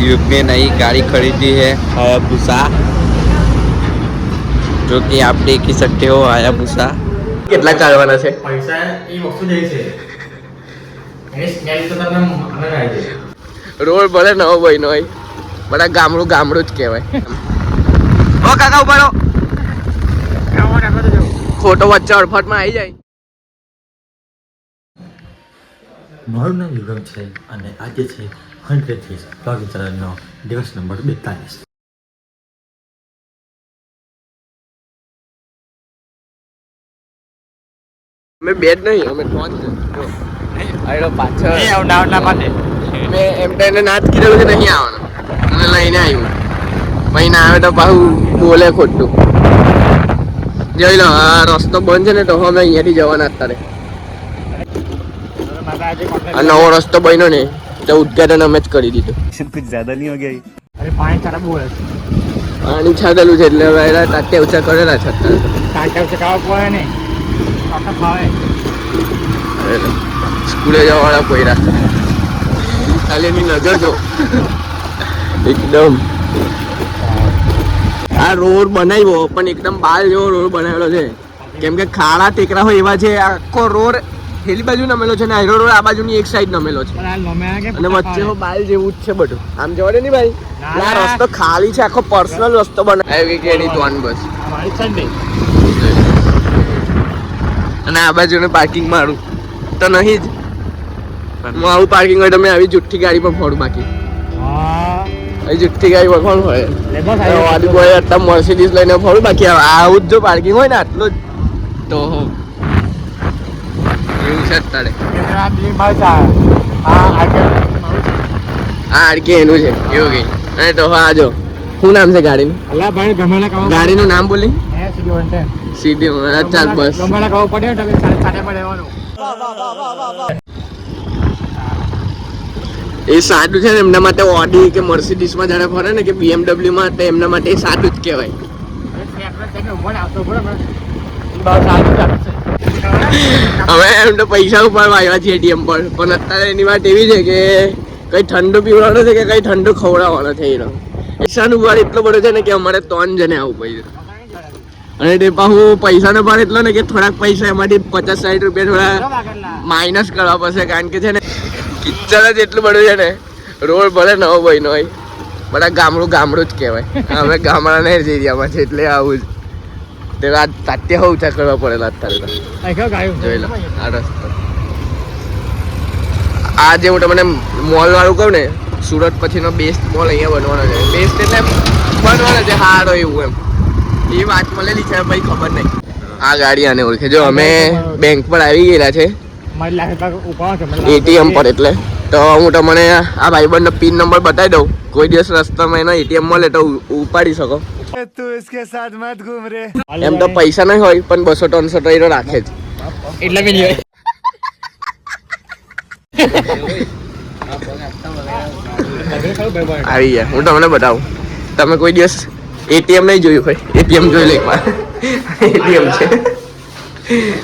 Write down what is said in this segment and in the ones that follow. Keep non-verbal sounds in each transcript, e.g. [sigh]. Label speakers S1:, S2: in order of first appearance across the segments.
S1: युग में नई गाड़ी खरीदी है हायाबुसा जो कि आप देख ही सकते हो हायाबुसा કેટલા ચાલવાના છે
S2: પૈસા એ વસ્તુ જ એવી છે એની સ્મેલ તો તમને આનંદ આવી જાય
S1: રોડ ભલે નવો બન્યો હોય બધા ગામડું ગામડું જ કહેવાય ઓ કાકા ઉભા રહો ખોટો વચ્ચે અડફટમાં આવી જાય
S2: મારું નામ યુગમ છે અને આજે છે હંડ્રેડ પવિત્રનો દિવસ નંબર બેતાલીસ.
S1: અમે બે જ નહીં અમે ત્રણ છે જો. આયરો પાછળ.
S2: માટે.
S1: મેં એમ તો એને ના જ કીધેલું કે નહીં આવવાનું. અને લઈને આવ્યું. મહિના ના આવે તો પાછું બોલે ખોટું. જોઈ લો આ રસ્તો બંધ છે ને તો અમે અહીંયાથી જવાના અત્યારે. આ નવો રસ્તો બન્યો ને તો ઉદઘાટન અમે જ કરી દીધું.
S3: કુછ જ્યાદા નહીં હો
S2: અરે પાણી ખરાબ હોય
S1: પાણી છાદેલું છે એટલે હવે ટાંક્યા ઊંચા કરેલા છે
S2: ટાંક્યા ઊંચા કરવા પડે ને. ટાંકા
S1: ફાવે. સ્કૂલે જવાવાળા કોઈરા ખાલી એની નજર જો. એકદમ. આ રોડ બનાવ્યો પણ એકદમ બાર જેવો રોડ બનાવેલો છે. કેમ કે ખાડા ટેકરા હોય એવા છે આખો રોડ પેલી બાજુ નમેલો છે ને આયરો રોડ આ બાજુની એક સાઈડ નમેલો છે. અને વચ્ચે બાલ જેવું જ છે બધું. આમ જવા દે ને ભાઈ?
S2: ના.
S1: આ રસ્તો ખાલી છે આખો પર્સનલ રસ્તો બનાવ્યો કે એની તો બસ. અને આ બાજુને પાર્કિંગ મારું. તો નહીં જ. મારું પાર્કિંગ હોય તો મેં આવી જુઠ્ઠી ગાડી પર ફોડું બાકી. આવી જુઠ્ઠી ગાડી પર કોણ હોય. વાડી બોય અત્યારે મર્સિડીઝ લઈને ફોડું બાકી. આ- આવું જ જો પાર્કિંગ હોય ને આટલું જ. તો છે અત્યારે. આ આડકે એનું છે એવું કઈ. અને તો હા જો. શું નામ છે ગાડીનું?
S2: અલ્લા ભાઈ ગમેલા
S1: ગાડીનું નામ બોલી.
S2: સીધી વંટે
S1: બસ.
S2: ગમેલા ખાવા પડે તો સાડે સાડે પડે એવાનું
S1: એ સાચું છે ને એમના માટે ઓડી કે મર્સિડીઝમાં જાણે ફરે ને કે BMW માં તો એમના માટે એ સાદું જ કહેવાય. હવે એમ તો પૈસા ઉપાડવા આવ્યા છે એટીએમ પર. પણ અત્યારે એની વાત એવી છે કે કઈ ઠંડુ પીવડાવવાનો છે કે કઈ ઠંડુ ખવડાવવાનો છે એનો. નું ભાર એટલો બધો છે ને કે અમારે ત્રણ જણે આવવું પડ્યું. અને તે પાછું પૈસાનો ભાર એટલો ને કે થોડાક પૈસા એમાંથી પચાસ, સાઠ રૂપિયા થોડા માઇનસ કરવા પડશે. કારણ કે છે ને કિચડ જ એટલું બધું છે ને, રોડ ભલે નવો નો હોય બધા ગામડું ગામડું જ કહેવાય. અમે ગામડાના એરિયામાં છે, એટલે આવું જ. તે આ તાત્યા હો ઊંચા કરવા પડેલા અત્યારે તો. જોઈ લો આ રસ્તો. આ જે હું તમને મોલ વાળું કહું ને સુરત પછીનો બેસ્ટ મોલ અહીંયા બનવાનો છે. બેસ્ટ એટલે બનવાનો છે હારો એવું એમ. એ વાત મળેલી છે ભાઈ ખબર નહીં. આ ગાડી આને ઓળખે. જો અમે બેંક પર આવી ગયેલા છે. એટીએમ પર એટલે. તો હું તમને આ ભાઈબંધનો પિન નંબર બતાવી દઉં. કોઈ દિવસ રસ્તામાં એનો એટીએમ મળે તો ઉપાડી શકો.
S3: तू इसके साथ मत घूम रे
S1: એમ તો પૈસા નહીં હોય પણ બસો ત્રણસો તો એનો રાખે જ
S2: એટલે બી નહીં
S1: આવી ગયા હું તમને બતાવું તમે કોઈ દિવસ એટીએમ નહીં જોયું હોય એટીએમ જોઈ લો એકવાર એટીએમ છે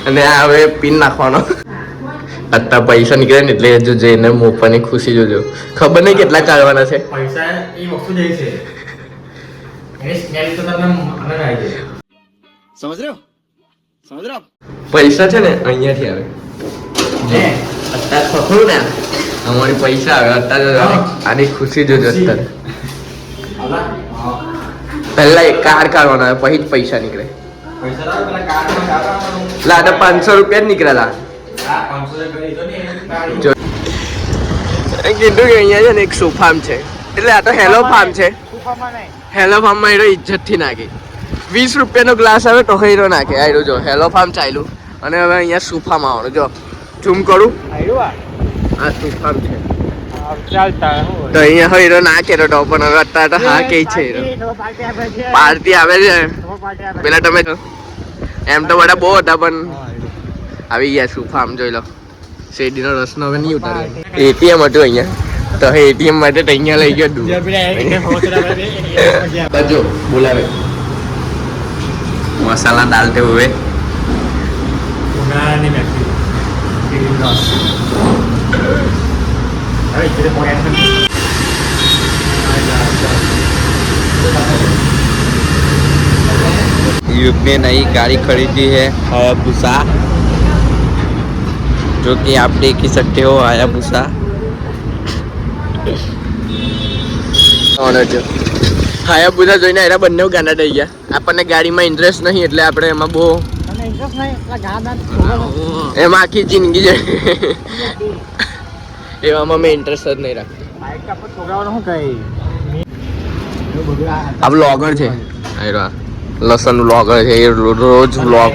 S1: અને આ હવે પિન નાખવાનો અત્યારે પૈસા નીકળે ને એટલે જો જઈને મોપાની ખુશી જોજો ખબર નહીં કેટલા કાઢવાના છે
S2: પૈસા એ વસ્તુ જ એવી છે
S3: સમજ રહ્યો? સમજ રહ્યો?
S1: પૈસા છે ને અહીંયાથી આવે. અમારી પૈસા આવે અત્યારે આની ખુશી જોજો અત્યારે. પહેલા એક કાર કાઢવાનો આવે પછી જ પૈસા નીકળે. લાદા પાંચસો રૂપિયા જ નીકળ્યા કીધું કે અહીંયા છે ને એક સોફામ છે. એટલે આ તો હેલો ફાર્મ છે. હેલો ફાર્મમાં એનો ઇજ્જતથી નાખી. વીસ રૂપિયાનો ગ્લાસ આવે તો હીરો નાખે. આયરો જો હેલો ફાર્મ ચાલ્યું અને હવે અહીંયા સુફામ આવવાનું? જો ઝૂમ કરું. આ? સુફામ છે? તો અહીંયા હીરો નાખે તો પણ હવે અત્યારે તો હા કે છે હીરો પાર્ટી આવે છે. પેલા તમે એમ તો બધા બહુ હતા પણ આવી ગયા સુફામ જોઈ લો. શેરડીનો રસનો હવે નહીં ઉતાર્યો. એટીએમ હતું અહીંયા. તો એટીએમ માટે તો અહીંયા લઈ ગયો દૂર જો બોલાવે મસાલા ડાલતે હુએ
S2: ઉનાળાની મેથી. હવે
S4: युग ने नई गाड़ी खरीदी है हायाबुसा जो कि आप देख ही सकते हो हायाबुसा
S1: ઓનર છે હાયા પૂજા જોઈને એના બંને ગાંડા થઈ ગયા. આપણને ગાડીમાં ઇન્ટરેસ્ટ નહીં એટલે આપણે એમાં બહુ એમાં આખી જિંદગી છે એવામાં મેં ઇન્ટરેસ્ટ જ નહીં રાખતો. આ બ્લોગર છે. લસણ બ્લોગર છે એ રોજ બ્લોગ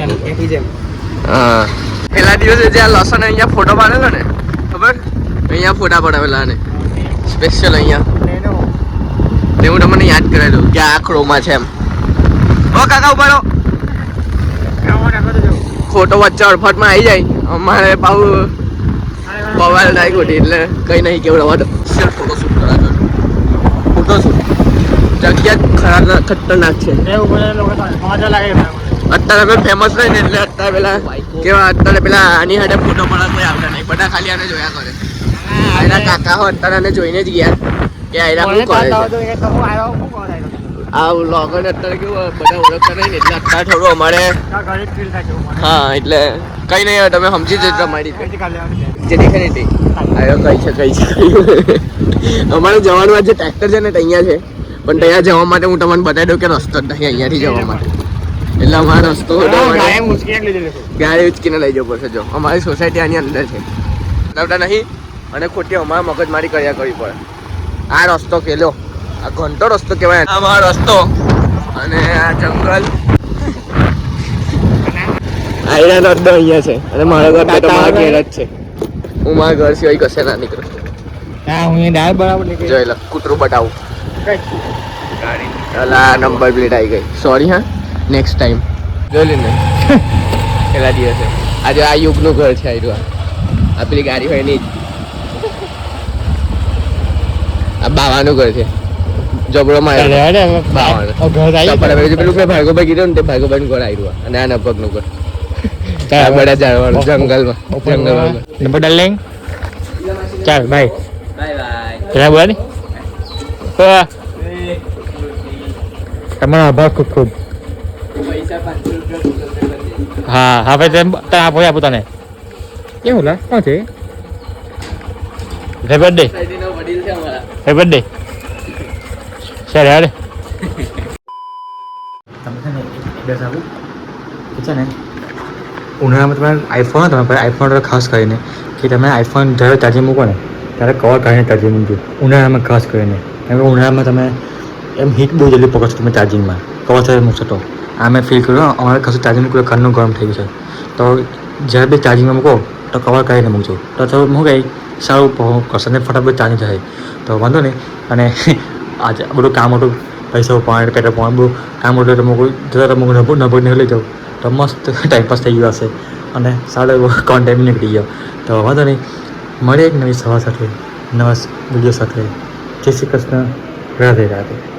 S1: હા. પેલા દિવસે જે આ લસણ અહીંયા ફોટો પાડેલો ને ખબર? અહીંયા ફોટા પડાવેલા ને. સ્પેશિયલ અહીંયા. તે હું તમને યાદ કરાવી દઉં કે આ ક્રોમા છે એમ. ઓ કાકા ઉભારો ખોટો વચ્ચે અડફટમાં આવી જાય. અમારે પાઉ બવાલ થાય ખોટી એટલે કઈ નહીં કેવડાવવા દો ફોટો શૂટ કરાવે ફોટો શૂટ જગ્યા જ ખરાબ ખતરનાક છે. અત્યારે અમે ફેમસ રહી ને એટલે અત્યારે પેલા કેવા અત્યારે પેલા આની હાડે ફોટો પડે કોઈ આવતા નહીં. બધા ખાલી આને જોયા કરે. આયરા કાકા હો અત્યારે આને જોઈને જ ગયા. કે આયરા શું કરે છે? આ લોગર અત્યારે કેવું બધા ઓળખતા નહીં એટલે અત્યારે થોડું અમારે હા એટલે કઈ નહીં તમે સમજી જજો તમારી. જે દેખે ને તે. આવ્યો કઈ છે કઈ છે અમારે જવાનું જે ટ્રેક્ટર છે ને ત્યાં છે. પણ ત્યાં જવા માટે હું તમને બતાવી દઉં કે રસ્તો જ નહીં અહીંયાથી જવા માટે. એટલે અમારો રસ્તો ગાડી ઉચકીને લઈ જવો પડશે જો. અમારી સોસાયટી આની અંદર છે. બતાવતા નહીં અને ખોટી અમારે મગજમારી કર્યા કરવી પડે. આ રસ્તો કેલો આ ઘંટો રસ્તો કહેવાય. અમારો મારો રસ્તો. અને આ જંગલ. આયરા રસ્તો અહીંયા છે. અને મારો ઘર તો મારા ઘેર જ છે. હું મારા ઘર સિવાય કશે ના નીકળું. જોઈ લો કૂતરું બટાવું ગાડી અલા નંબર પ્લેટ આવી ગઈ. સોરી હા? નેક્સ્ટ ટાઈમ જોઈ લે ને. [laughs] પેલા દિવસે આજે આ યુગનું ઘર છે આયરું આ. પેલી ગાડી હોય નહીં આ બાવાનું ઘર છે. જબડો માર્યો બાવાનું. પેલું મેં ભાર્ગવભાઈ કીધું ને તે ભાર્ગવભાઈનું ઘર આવ્યું અને [laughs] આ નપકનું ઘર. બધા ઝાડવાનું જંગલમાં જંગલમાં.
S2: નંબર ડાર્લિંગ ચાલ બાય
S4: બાય બાય
S2: તમારો આભાર ખૂબ ખૂબ હા હવે તેમ તમે આપો આપો તને કેવું લા કોણ છે હેપી બર્થડે
S1: વડીલ છે અમારા
S2: હેપી બર્થડે સર યાર તમે છે ને એડ્રેસ આપું છે ને ઉનાળામાં તમારે આઈફોન તમે તમે આઈફોન ખાસ કરીને કે તમે આઈફોન જ્યારે ચાર્જિંગ મૂકો ને ત્યારે કવર કાઢીને ચાર્જિંગ મૂકજો. ઉનાળામાં ખાસ કરીને. કારણ કે ઉનાળામાં તમે એમ હીટ બહુ જલ્દી પકડશો તમે ચાર્જિંગમાં કવર સાથે મૂકશો તો. આ મેં ફીલ કર્યું અમારે ખાસું ચાર્જિંગ મૂક્યું ઘરનું ગરમ થઈ ગયું છે. તો જ્યારે બી ચાર્જિંગમાં મૂકો, તો કવર કરીને મૂકજો. તો તો હું કંઈ સારું કરશે ને ફટાફટ ચાર્જિંગ થાય. તો વાંધો નહીં. અને [laughs] આજે બધું કામ હતું, પૈસા પાણી, પેટ્રોલ પાણી, બધું કામ હતું તો મૂકું, જતા મૂકું, નભું નભું લઈ જાઉં તો મસ્ત ટાઈમપાસ થઈ ગયો હશે. અને સારો એવો [laughs] કોન્ટેન્ટ નીકળી ગયો. તો વાંધો નહીં. મળીએ એક નવી સભા સાથે, નવા વીડિયો સાથે. જય શ્રી કૃષ્ણ. રાધે રાધે.